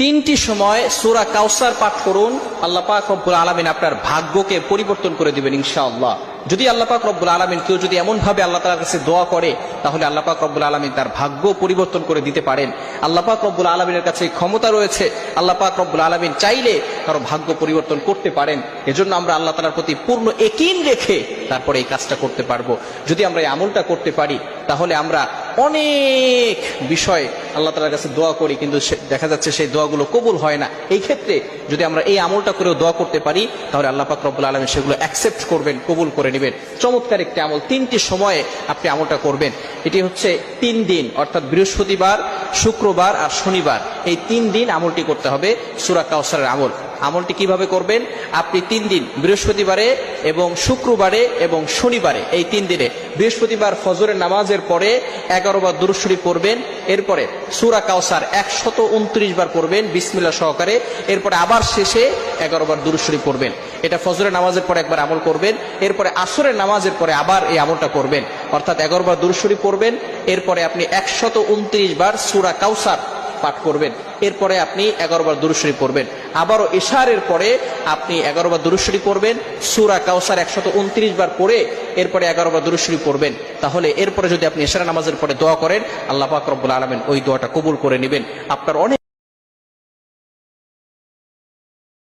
তিনটি সময় সূরা কাউসার পাঠ করুন, আল্লাহ পাক রব্বুল আলমিন আপনার ভাগ্যকে পরিবর্তন করে দিবেন ইনশাআল্লাহ। যদি আল্লাহ পাক রব্বুল আলমিন কেউ যদি এমন ভাবে আল্লাহ তালার কাছে দোয়া করে, তাহলে আল্লাহ পাক রব্বুল আলমিন তার ভাগ্য পরিবর্তন করে দিতে পারেন। আল্লাহ পাক রব্বুল আলমিনের কাছে ক্ষমতা রয়েছে, আল্লাহ পাক রব্বুল আলমিন চাইলে কারও ভাগ্য পরিবর্তন করতে পারেন। এজন্য আমরা আল্লাহ তালার প্রতি পূর্ণ একিন রেখে তারপরে এই কাজটা করতে পারব। যদি আমরা এই আমলটা করতে পারি, তাহলে আমরা অনেক বিষয় আল্লাহ তালার কাছে দোয়া করি, কিন্তু দেখা যাচ্ছে সেই দোয়াগুলো কবুল হয় না। এই ক্ষেত্রে যদি আমরা এই আমলটা করেও দোয়া করতে পারি, তাহলে আল্লাহ পাক রব্বুল আলমী সেগুলো অ্যাকসেপ্ট করবেন, কবুল করে নেবেন। চমৎকার একটি আমল। তিনটি সময়ে আপনি আমলটা করবেন। এটি হচ্ছে তিন দিন, অর্থাৎ বৃহস্পতিবার শুক্রবার আর শনিবার। এই তিন দিন আমলটি করতে হবে সুরা কাউসারের আমল। আমলটি কীভাবে করবেন? আপনি তিন দিন, বৃহস্পতিবারে এবং শুক্রবারে এবং শনিবারে, এই তিন দিনে। বৃহস্পতিবার ফজরের নামাজের পরে এগারো বার পড়বেন, এরপরে সুরা কাউসার একশত উনত্রিশ বার পড়বেন বিসমিল্লা সহকারে। এরপরে আবার শেষে এগারো বার পড়বেন। এটা ফজরের নামাজের পরে একবার আমল করবেন, এরপরে আসরের নামাজের পরে আবার এই আমলটা করবেন। অর্থাৎ এগারো বার দুরুশরী পড়বেন, এরপরে আপনি একশত উনত্রিশ বার সুরা কাউসার পাঠ করবেন, এরপরে আপনি এগারো বার দুরুশরী পড়বেন। আবারও এশারের পরে আপনি এগারো বার দুরুশরী পড়বেন, সুরা কাউসার একশত উনত্রিশ বার পড়ে এরপরে এগারো বার দুরুশরী পড়বেন। তাহলে এরপরে যদি আপনি এশারা নামাজের পরে দোয়া করেন, আল্লাহ পাক রব্বুল আলমেন ওই দোয়াটা কবুল করে নেবেন। আপনার অনেক